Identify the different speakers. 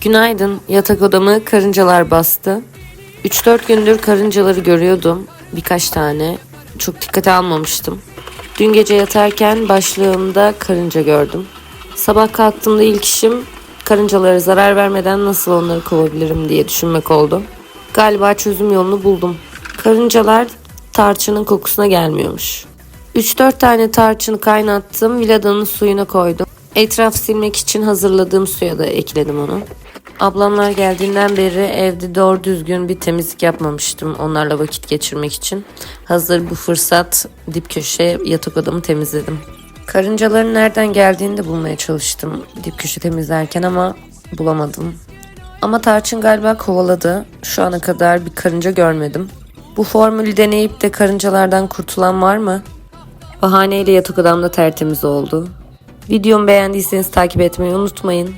Speaker 1: Günaydın. Yatak odamı karıncalar bastı. 3-4 gündür karıncaları görüyordum. Birkaç tane. Çok dikkate almamıştım. Dün gece yatarken başlığımda karınca gördüm. Sabah kalktığımda ilk işim karıncalara zarar vermeden nasıl onları kovabilirim diye düşünmek oldu. Galiba çözüm yolunu buldum. Karıncalar tarçının kokusuna gelmiyormuş. 3-4 tane tarçını kaynattım, villadanın suyuna koydum. Etraf silmek için hazırladığım suya da ekledim onu. Ablamlar geldiğinden beri evde doğru düzgün bir temizlik yapmamıştım onlarla vakit geçirmek için. Hazır bu fırsat dip köşe yatak odamı temizledim. Karıncaların nereden geldiğini de bulmaya çalıştım dip köşe temizlerken ama bulamadım. Ama tarçın galiba kovaladı. Şu ana kadar bir karınca görmedim. Bu formülü deneyip de karıncalardan kurtulan var mı? Bahaneyle yatak odamda tertemiz oldu. Videomu beğendiyseniz takip etmeyi unutmayın.